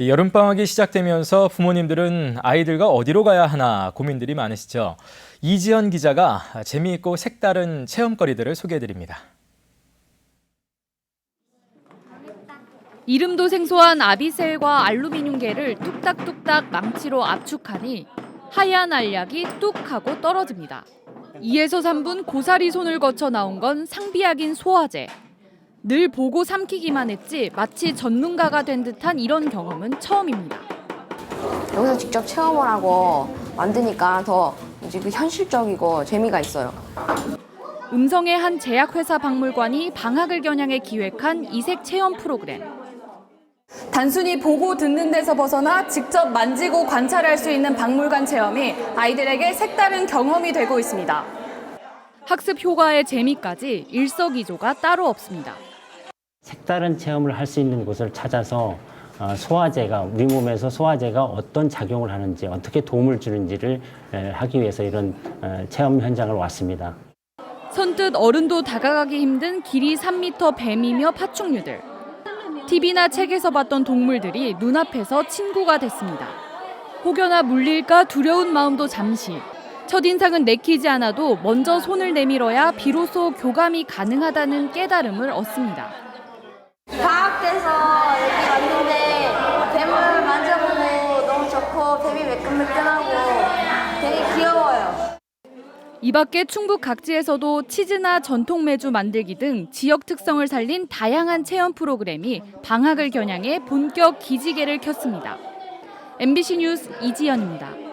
이 여름방학이 시작되면서 부모님들은 아이들과 어디로 가야 하나 고민들이 많으시죠. 이지연 기자가 재미있고 색다른 체험거리들을 소개해드립니다. 이름도 생소한 아비셀과 알루미늄계를 뚝딱뚝딱 망치로 압축하니 하얀 알약이 뚝 하고 떨어집니다. 2에서 3분 고사리 손을 거쳐 나온 건 상비약인 소화제. 늘 보고 삼키기만 했지 마치 전문가가 된 듯한 이런 경험은 처음입니다. 여기서 직접 체험을 하고 만드니까 더 이제 그 현실적이고 재미가 있어요. 음성의 한 제약회사 박물관이 방학을 겨냥해 기획한 이색 체험 프로그램. 단순히 보고 듣는 데서 벗어나 직접 만지고 관찰할 수 있는 박물관 체험이 아이들에게 색다른 경험이 되고 있습니다. 학습 효과의 재미까지 일석이조가 따로 없습니다. 색다른 체험을 할 수 있는 곳을 찾아서 어, 소화제가 우리 몸에서 소화제가 어떤 작용을 하는지 어떻게 도움을 주는지를 에, 하기 위해서 이런 어, 체험 현장을 왔습니다. 선뜻 어른도 다가가기 힘든 길이 3m 뱀이며 파충류들. TV나 책에서 봤던 동물들이 눈앞에서 친구가 됐습니다. 혹여나 물릴까 두려운 마음도 잠시. 첫인상은 내키지 않아도 먼저 손을 내밀어야 비로소 교감이 가능하다는 깨달음을 얻습니다. 방학 돼서 여기 왔는데 뱀을 만져보고 너무 좋고 뱀이 매끈매끈하고 되게 귀여워요. 이 밖에 충북 각지에서도 치즈나 전통 메주 만들기 등 지역 특성을 살린 다양한 체험 프로그램이 방학을 겨냥해 본격 기지개를 켰습니다. MBC 뉴스 이지연입니다.